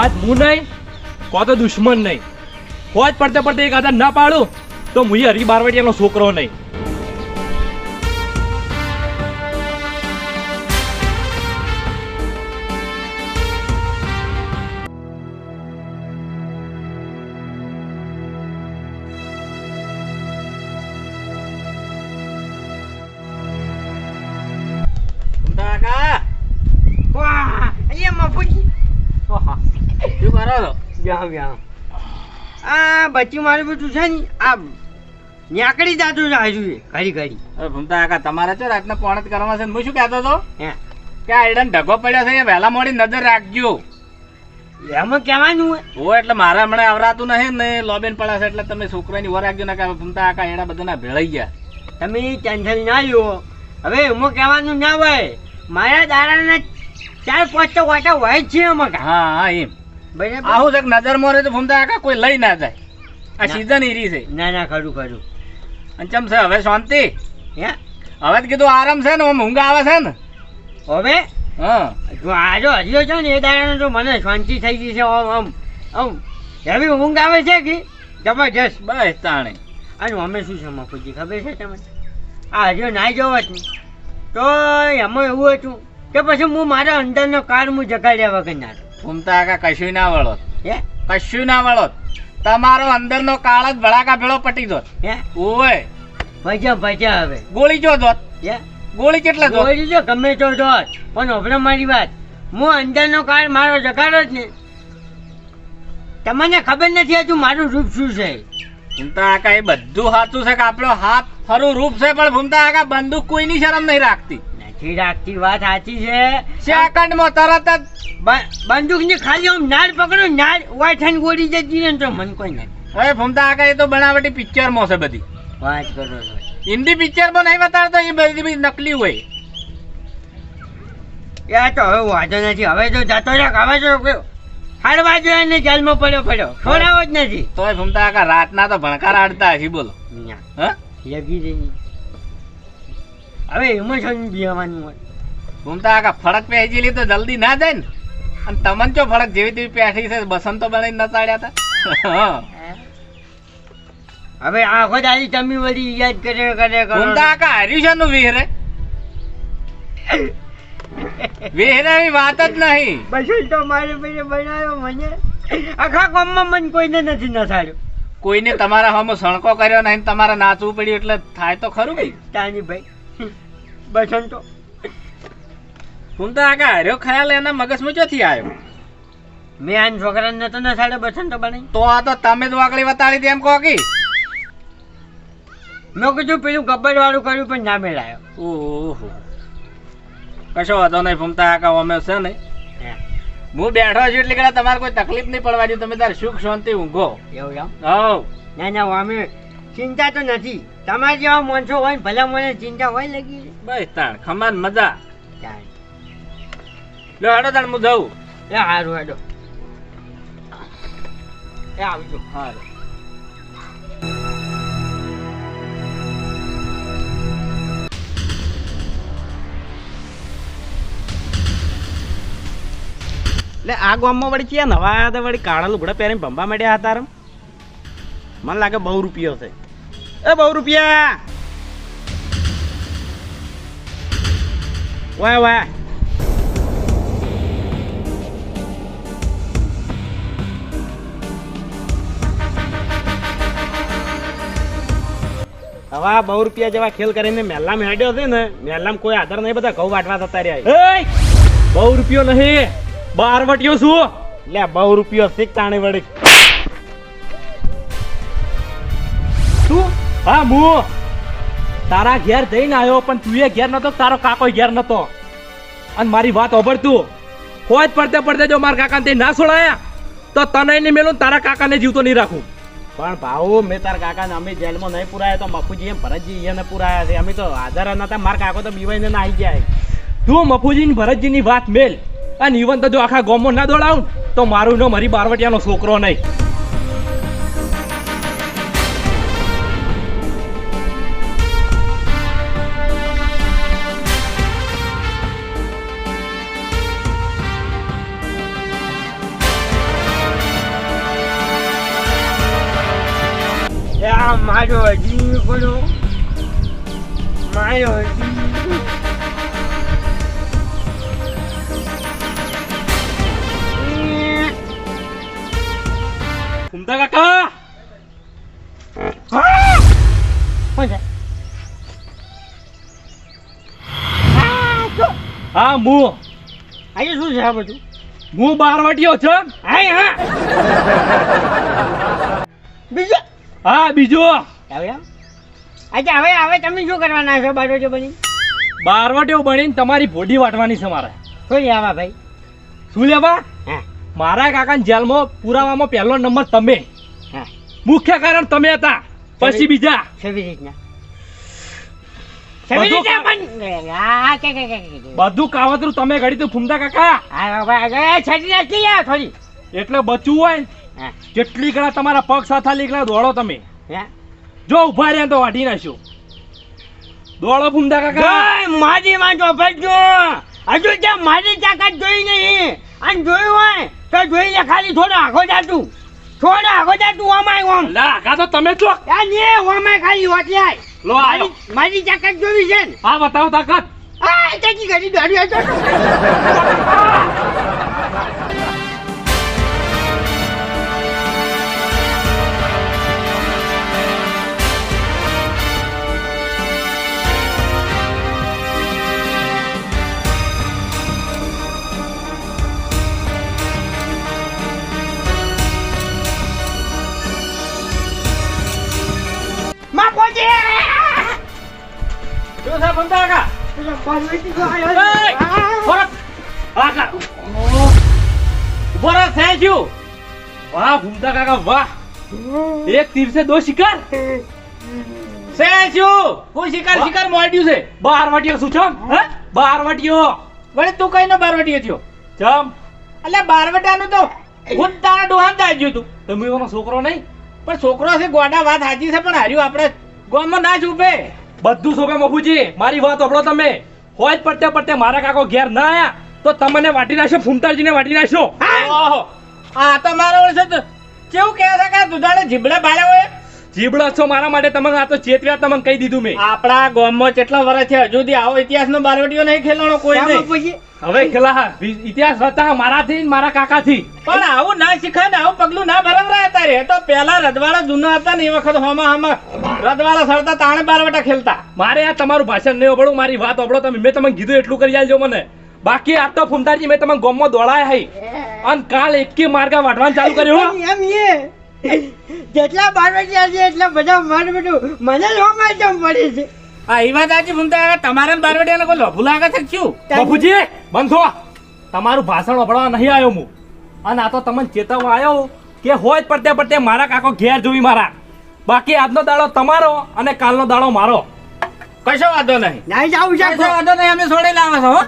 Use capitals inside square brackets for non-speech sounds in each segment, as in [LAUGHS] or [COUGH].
આજ હું નહીં કો તો દુશ્મન નહીં. હોજ પડતે પડતે એક આધાર ના પાડું, તો હું હરી બારવટિયાનો છોકરો નહીં. જાઓ જાઓ આ બચ્ચી મારું બધું છે ને આ ન્યાકડી જાતું છે હજુ ઘડી ઘડી. અરે ભૂમતા કાકા તમારે તો રાતના પોણત કરવા છે હું શું કહેતો હતો? કે આ એડાને ઢગો પડ્યો છે એ વહેલા મોડી નજર રાખજો. એમાં કહેવાનું હોય. ઓ એટલે મારા હમણાં આવરાતું નહીં ને લોબેન પડ્યા છે એટલે તમે છોકરાની વર રાખજો ને કે ભૂમતા કાકા એડા બધાના ભેળાઈ ગયા. તમે ટેન્શન ના લ્યો. હવે એમાં કહેવાનું ના હોય. મારા દાડાના ચાર પાંચ તો વાટા હોય જ છે એમાં હા હા એમ. આવું છે નજર મોરે તો ભૂમતા આખા કોઈ લઈ ના જાય. આ સીઝન ઈરી છે. ના ના ખરું ખરું. અને ચમ છે હવે શાંતિ? હે? હવે તો કીધું આરામ છે ને આમ ઊંઘ આવે છે ને? હવે? હા. જો આજો છો છે ને એ દાડાનો તો મને શાંતિ થઈ ગઈ છે આમ આમ આમ એવી ઊંઘ આવે છે કે? જબરજસ્ત. બસ તાણે. અને અમે શું છે મફુજી ખબર છે તમને? આ હજુ નાઈ જવો જ નહીં. તો એમાં એવું હતું કે પછી હું મારા અંદરનો કાર હું જગાડ્યા વગર ના ભૂમતા કાકા કશું ના વળો હે? કશું ના વળો તમારો અંદરનો કાળ જ ભળાકા ભેળો પટી દોત હે? ઓય ભજા ભજા હવે. ગોળી જો દોત હે? ગોળી કેટલા દોત ગોળી જો ગમે તો જોત પણ હવે મારી વાત. હું અંદરનો કાળ મારો જગાડો જ ને તમને ખબર નથી હજુ મારું રૂપ શું છે? ભૂમતા કાકા એ બધું સાચું છે કે આપણો હાથ ખરું રૂપ છે પણ ભૂમતા કાકા બંદૂક કોઈની શરમ નહીં રાખતી. રાખતી વાત સાચી છે? સેકન્ડમાં તરત જ બંદૂકની ખાલી આમ નાળ પકડો નાળ વાય થઈને ગોળી જતી રહે તો મન કોઈ નહીં. હવે ફમતા આગળ એ તો બનાવટી પિક્ચરમાં છે બધી. વાત કરો છો. હિન્દી પિક્ચરમાં નહીં બતાડતો એ બધી નકલી હોય. એ તો હવે વાંધો નથી. હવે તો જતો રાખ. હવે તો હાડવા જોઈએ ને જેલમાં પડ્યો પડ્યો. છોડાવો જ નથી. તોય ફમતા આગળ રાતના તો ભણકાર આડતા હશે બોલો. હા? લગી રહી. હવે ઇમોશન બિહાવાનું હોય. ઘૂમતા આખા ફળક પહેજી તો જલ્દી ના જાય ને. અને તમન ચો ફળક જેવી તેવી પેઠી છે બસંતો બનાવી નતાડ્યા હતા? હવે આખો દાદી તમે વળી યાદ કરે કરે કરો. ઘૂમતા આખા હાર્યું છે નું વિહરે. વિહરે એવી વાત જ નહીં. બસ તો મારી પછી બનાવ્યો મને. આખા ગામમાં મને કોઈને નથી નસાડ્યો કોઈને તમારા હમ સણકો કર્યો નહીં તમારે નાચવું પડ્યું એટલે થાય તો ખરું ભાઈ તાની ભાઈ બસંતો તો. આકા હાર્યો ખ્યાલ એના મગજમાં ચોથી આવ્યો મેં આને છોકરાને નતો નસાડ્યો સાડે બનાવી. તો આ તો તમે જ વાકડી વતાડી હતી એમ કહો કી. મેં કીધું પેલું ગબ્બર વાળું કર્યું પણ ના મેળાયો. ઓહો. કશો વાંધો નહીં ભૂમતા આકા અમે છે ને. હું. બેઠો છું એટલે કદાચ તમારે કોઈ તકલીફ નહીં પડવા દઉં તમે તારે સુખ શાંતિ ઊંઘો. એવું એમ? હવ ના ના અમે ચિંતા તો નથી. તમારા જેવા મોનસો હોય ને ભલા મને ચિંતા હોય લગી. બસ તાર ખમાન મજા. લો હેડો તાર હું જઉં. એ હારું હેડો. એ આવજો. હારું. એટલે આ ગામમાં વળી ક્યાં નવા આવ્યા હતા? વળી કાળા લુગડા પહેરીને ભંભા મળ્યા હતા રમ મને લાગે બહુ રૂપિયો છે. એ બહુ રૂપિયા વાહ વાહ હવે આ બહુ રૂપિયા જેવા ખેલ કરીને મેલામ હેડ્યો છે ને મેલામ કોઈ આધાર નહીં બધા ઘઉં વાટવા જતા રહ્યા! બહુ રૂપિયો નહીં બારવટીયો છું. લે બહુ રૂપિયો શીખ તાણી વળી. હા હું તારા ઘેર જઈને આવ્યો પણ તું એ ઘેર નતો તારો કાકો ઘેર નતો. અને મારી વાત ઓભળતું કોઈ જ પડતે પડતે જો મારા કાકાને તે ના છોડાયા તો તને નહીં મેલું તારા કાકાને જીવતો નહીં રાખું. પણ ભાવ મેં તારા કાકાને અમે જેલમાં નહીં પુરાયા તો મફુજી એમ ભરતજી એને પુરાયા છે. અમે તો હાજર નતા મારા કાકો તો બીવાઈને ના આવી જાય તું મફુજી ને ભરતજીની વાત મેલ. અને ઈવન તો જો આખા ગોમો ના દોડાવું તો મારું નો મારી બારવટિયાનો છોકરો નહીં. મારો બોલો મારો હજી. ફૂમતા કાકા? કોણ છે? હા હું આજે શું છે આ બધું? છું. હા [LAUGHS] બીજું હા બીજું. અચ્છા હવે હવે તમે શું કરવાના છો બારોજો બની? બારવટીયો બનીને તમારી ભોડી વાટવાની છે મારે. શું આવા ભાઈ? શું લેવા? હા. મારા કાકાને જેલમાં પુરાવામાં પહેલો નંબર તમે. હા. મુખ્ય કારણ તમે હતા. પછી બીજા. સેવી રીતના. બધું કાવતરું તમે ઘડી તો ફૂમતા કાકા? એટલે બચવું હોય? જેટલી ગણા તમારા પગ સાથે લીકડા દોડો તમે. હા? જો ઊભા રહ્યા તો વાઢી નાખ્યો. દોડો ફૂમતા કાકા. માજી માં તો ભજજો હજુ ત્યાં મારી તાકાત જોઈ નહીં. અને જોયું હોય તો જોઈ લે ખાલી થોડો આખો જાતું. થોડો આખો જાતું ઓમાય ઓમ. લા કા તો તમે છો. આ ને ઓમાય ખાલી વાટલાય લો આ મારી તાકાત જોવી છે ને. આ બતાવો તાકાત. આ તેકી ઘડી દોડ્યો હતો. [LAUGHS] ફરક! આ કા- ઊભો રહો, thank વાહ ભૂમતા કાકા વાહ. એક તીર છે દો શિકાર. થેન્ક યુ કોઈ શિકાર શિકાર મોડ્યું છે? બાર વાટીઓ શું છો? હે? બાર વાટીઓ. વળી તું કઈ નો બારવટીયો થયો? ચમ એટલે બારવટાનું તો હું તારા ડોહાન દાજ્યું તું. તમે એનો છોકરો નહીં? પણ છોકરો છે ગોડા વાત સાચી છે પણ હાર્યું આપણે ગોમ ના છૂપે બધું સોપે મફુજી મારી વાત સાંભળો તમે. હોય જ પડતે પડતે મારા કાકો ઘેર ના આયા તો તમને વાટી નાખશો ફૂમતાજીને વાટી નાખશો આ તો મારો વર્ષ કેવું કહે છે કે દુધાળે જીબડા બાળ્યા હોય? જીબડા છો મારા માટે તમને આ તો ચેતવ્યા તમને કહી દીધું મેં. આપણા ગામમાં કેટલા વર્ષ છે હજુ સુધી આવો ઇતિહાસનો બારવટીઓ નહીં ખેલવાનો કોઈ નહીં? હવે ખેલા ઇતિહાસ હતા મારાથી મારા કાકાથી. પણ આવું ના શીખાય ને આવું પગલું ના ભરવરાય તારે. એ તો પેલા રજવાડા જૂના હતા ને એ વખત હોમાં હોમાં રજવાડા સરતા તાણે બારવટા ખેલતા. મારે આ તમારું ભાષણ નહીં ઓબળું મારી વાત ઓબળો તમે મેં તમને કીધું એટલું કરી આલજો મને. બાકી આ તો ફૂમતાજી મેં તમને ગોમમાં દોડાયા હઈ. અને કાલ એકે માર્ગા વાઢવાનું ચાલુ કર્યું હો. એમ એ. જેટલા બારવટિયા છે એટલા બધા મારું બધું મને જ હોમાં જમ પડે છે. એ વાત સાચી ભૂમતા તમારા બારવટીયાને કોઈ લોભું લાગે છે કે બાપુજી બંધ. તમારું ભાષણ ઓબળવા નહીં આવ્યો હું. અને આ તો તમને ચેતવવા આવ્યો કે હોય પડતે પડતે મારા કાકો ઘેર જોવી મારા. બાકી આજનો દાડો તમારો અને કાલનો દાડો મારો. કશો વાંધો નહીં. નાઈ જાવું છે કશો વાંધો નહીં અમે છોડી લાવે છો હો.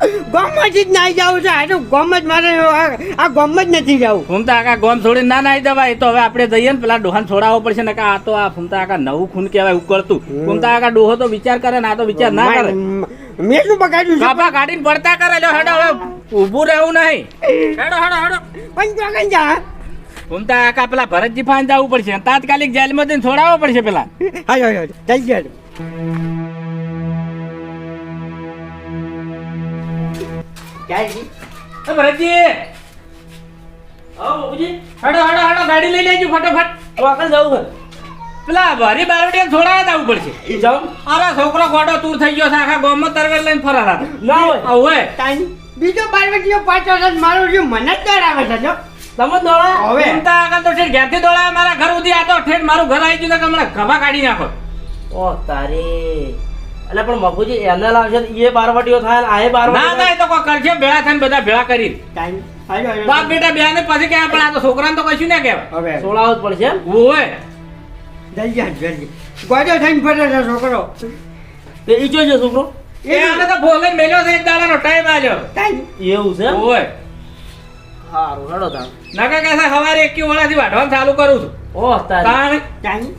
અહીં જ નાઈ જાવું છે. આ તો મારે આ- આ નથી જવું ફૂમતા આકા ગોમ છોડીને ના નાઈ દેવાય તો હવે આપણે જઈએ ને પેલા ડોહાને છોડાવવો પડશે ને આ તો આ ફૂમતા આકા નવું ખૂન કહેવાય ઉકળતું. ફૂમતા આકા ડોહો તો વિચાર કરે ને આ તો વિચાર ના કરે. મેં શું બગાડ્યું કાપા કાઢીને પડતા કરે. લો હેડો હવે ઊભું રહેવું નહીં. હેડો હેડો હેડો. પણ તો જા. ફૂમતા આકા પેલા ભરતજી ફાન જવું પડશે. તાત્કાલિક જેલમાં જઈને છોડાવવો પડશે પેલા. ચાલજી એ ભરતજી! હેડો હેડો હેડો ગાડી લઈ લેજો ફટાફટ. તો આગળ જવું પેલા ભારી બારવટીયા છોડાવવા જવું પડશે. જાઉં? અરે છોકરો ગોડો તુર થઈ ગયો છે આખા ગામમાં તરવેર લઈને ફરાતા ના હોય. હવે ટાઈમ બીજો બારવટીયો પાછો છે મારો જે મને જ આવે છે જો. તમે દોડા હવે? ફૂમતા આગળ તો ઠેર ઘેરથી દોડાવે મારા ઘર સુધી આ તો ઠેર મારું ઘર આવી ગયું તો હમણાં ખભા કાઢી નાખો. ઓ તારે. એટલે પણ મફુજી એને લાવશે તો એ બારવટીઓ થાય ને આ એ ના ના એ તો કોઈ કરશે ભેળા થઈને બધા ભેળા કરી બાપ બેટા બે ને પછી કહેવાય પણ આ તો છોકરાને તો કશું ના કહેવાય. હવે. સોળાવું જ પડશે હોય જલ્દી હાલ જલ્દી. ગોડો થઈને ફરે છે છોકરો. તે ઈ જોજો છોકરો? એ આને તો ભોલે મેલ્યો છે એક દાડાનો ટાઈમ આલ્યો. એવું છે હોય હારું હેડો તાણ. નકા કહેતા સવારે એકી વડાથી વાઢવાનું ચાલુ કરું છું. ઓહ તારી. તાણ. તાની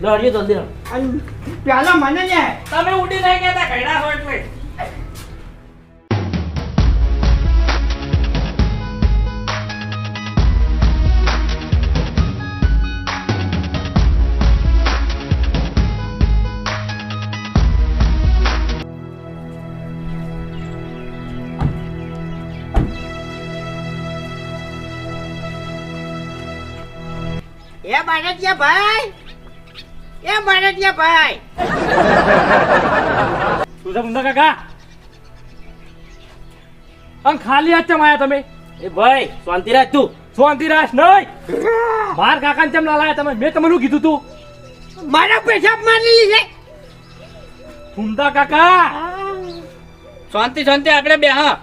દોડ્યું જલ્દી રમ પ્યાલો મને ને. તમે ઉડી નહીં ગયા તા ઘડા હોય એટલે એ બાળક ભાઈ એ મારે ત્યાં ભાઈ. શું છે મુંડા કાકા. અન ખાલી હાથ ચમ આયા તમે. એ ભાઈ શાંતિ રાજ તું. શાંતિરાજ નહીં. માર કાકાને ચમ ના લાયા તમે. મેં તમને શું કીધું તું? મારા પેશાબ મારી લીધે. મુંડા કાકા. શાંતિ શાંતિ આપણે બેહા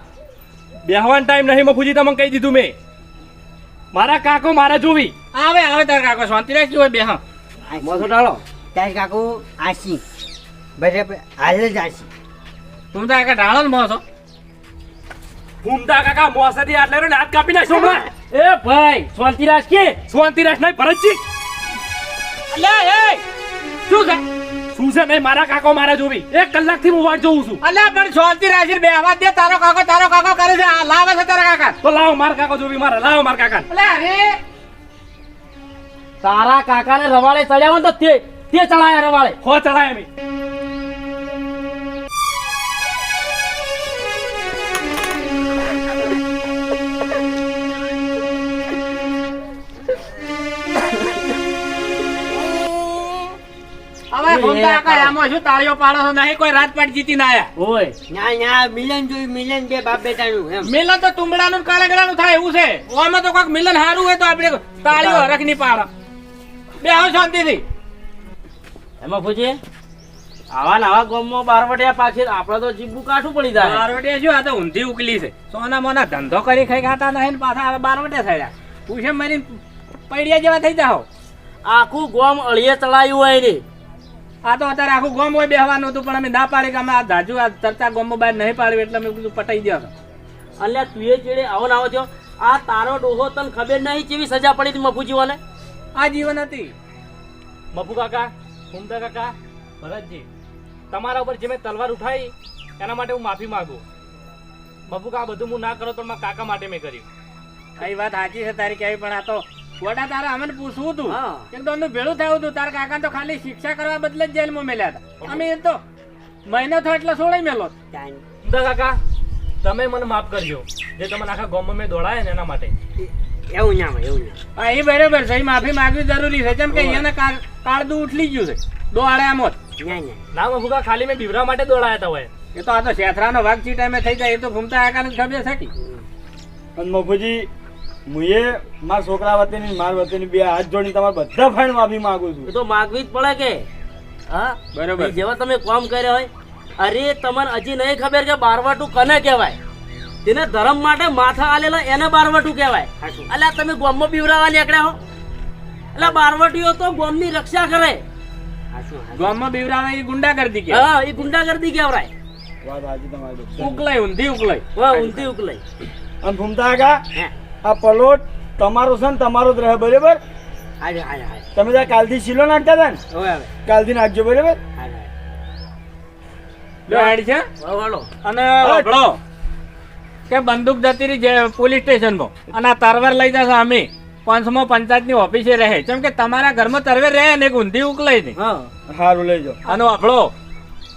બેહવાનો ટાઈમ નહીં મફુજી તમને કહી દીધું મેં. મારા કાકો મારે જોવી. આવે આવે તારા કાકો. શાંતિ જોવે હોય બે હા મોસો ડાળો તાર કાકુ આસી બરાબર હાલ જ આસી ફૂમતા કાકા ડાળો ને મોસો. મુંડા કાકા મોસાથી આટલે ને હાથ કાપી નાખશો હમણાં. એ ભાઈ શાંતિ રાખ કે. શાંતિરાજ નહીં ભરતજી અલે એ! શું છે? શું છે નહીં મારા કાકો મારે જોવી. એક કલાકથી હું વાટ જોઉં છું. અલ્યા પણ શાંતિ રાખી બે આવાજ દે તારો કાકો તારો કાકો કરે છે. આ લાવે છે તારા કાકા. તો લાવો મારા કાકો જોવી મારે લાવ મારા કાકા અલ્યા અરે! તારા કાકાને રવાડે ચડ્યા હોય તો તે તે ચડાયા રવાડે. હો ચડાય ના મિલન જોઈ મિલન બે એમ. મિલન તો તુંબડાનું ને થાય એવું છે. ઓમાં તો કોઈક મિલન સારું હોય તો આપણે તાળીઓ હરખની પાડો. બે આવો શાંતિથી. એમાં પૂછે આવા નવા ગામમાં બારવટિયા પાછી આપણે તો જીભું કાઠું પડી જાય. બારવટિયા શું આ તો ઊંધી ઉકલી છે. સોના મોના ધંધો કરી ખાઈ ખાતા નહીં ને પાછા બારવટિયા થયા. પૂછે મારી પૈડિયા જેવા થઈ જાઓ. આખું ગોમ અળીએ ચડાયું હોય ને. આ તો અત્યારે આખું ગોમ હોય બેહવાનું હતું પણ અમે ના પાડી કે અમે આ ધાજુ આ ચર્ચા ગોમમાં બહાર નહીં પાડ્યું એટલે મેં બધું પટાઈ દો અલ્યા તું એ જેડે આવો ને આવો થયો. આ તારો ડોહો તને ખબર નહીં કેવી સજા પડી હતી મફુજીઓને? આ જીવન હતી. મફુ કાકા મુંડા કાકા ભરતજી તમારા ઉપર જે મેં તલવાર ઉઠાવી એના માટે હું માફી માંગુ. મફુ કાકા બધું હું ના કરો તો મારા કાકા માટે મેં કર્યું. કઈ વાત સાચી છે તારી કેવી પણ આ તો વડા તારા અમને પૂછવું હતું. હા. તો નું ભેળું થયું હતું. તારા કાકા તો ખાલી શિક્ષા કરવા બદલે જ જેલમાં મેલ્યા હતા. અમે એ તો મહિનો થયો એટલે સોળે મેલો કાકા તમે મને માફ કરજો. જે તમને આખા ગામમાં મેં દોડાયા ને એના માટે. એવું ના હોય એવું ના હા એ બરાબર છે એ માફી માંગવી જરૂરી છે. કેમ કે એને કાળ- કાળદું ઉઠલી ગયું છે દોડે મોત ના ના. ખાલી મેં બીવરા માટે દોડાયા હતા હોય. એ તો આ તો શેથરાનો ભાગ ચી ટાઈમે થઈ જાય એ તો ઘૂમતા આ કારણે ખબર છે કે. અને મફુજી મુએ મારા છોકરા વતીની માર વતીની બે હાથ જોડીને તમારા બધા ફાઈન માફી માંગુ એ છું તો માગવી જ પડે કે. હા? બરોબર. જેવા તમે કામ કર્યા હોય અરે તમને હજી નહીં ખબર કે બારવાટું કને કહેવાય? તેને ધર્મ માટે માથા આલેલા એને બારવટું કહેવાય. એટલે અલ્યા તમે ગોમમાં બીવરાવા નીકળ્યા હો. એટલે બારવટીઓ તો ગોમની રક્ષા કરે. હાચું, બીવરાવા એ ગુંડાગર્દી કે હા એ ગુંડાગર્દી કહેવાય. ઉકલાય ઊંધી ઉકલાય. હા ઊંધી ઉકલાય. અને ભૂમતા આગા હે. આ પલોટ તમારો છે ને તમારો જ રહે બરાબર? તમે ત્યાં કાલથી શીલો નાખતા હતા ને? કાલથી નાખજો બરાબર? લો હેડ છે. અને કે બંદૂક જતી રહી પોલીસ સ્ટેશનમાં. અને આ તરવાર લઈ જશે અમે. પાંચમો પંચાયતની ઓફિસે રહે. કેમ કે તમારા ઘરમાં તરવેર રહે ને ઊંધી ઉકલાઈ નહીં સારું લઈ જાઓ. અને આપણો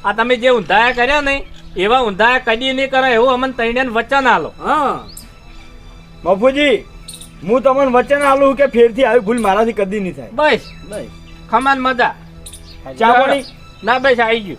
આ તમે જે ઊંધાયા કર્યા ને એવા ઊંધાયા કદી નહીં કરે એવું અમને તઈને વચન આલો. હા. મફુજી હું તમને વચન આલું કે ફેરથી આવી ભૂલ મારાથી કદી નહીં થાય. બસ. બસ. ખમાન મજા. ચા પાણી? ના બસ આવી ગયું.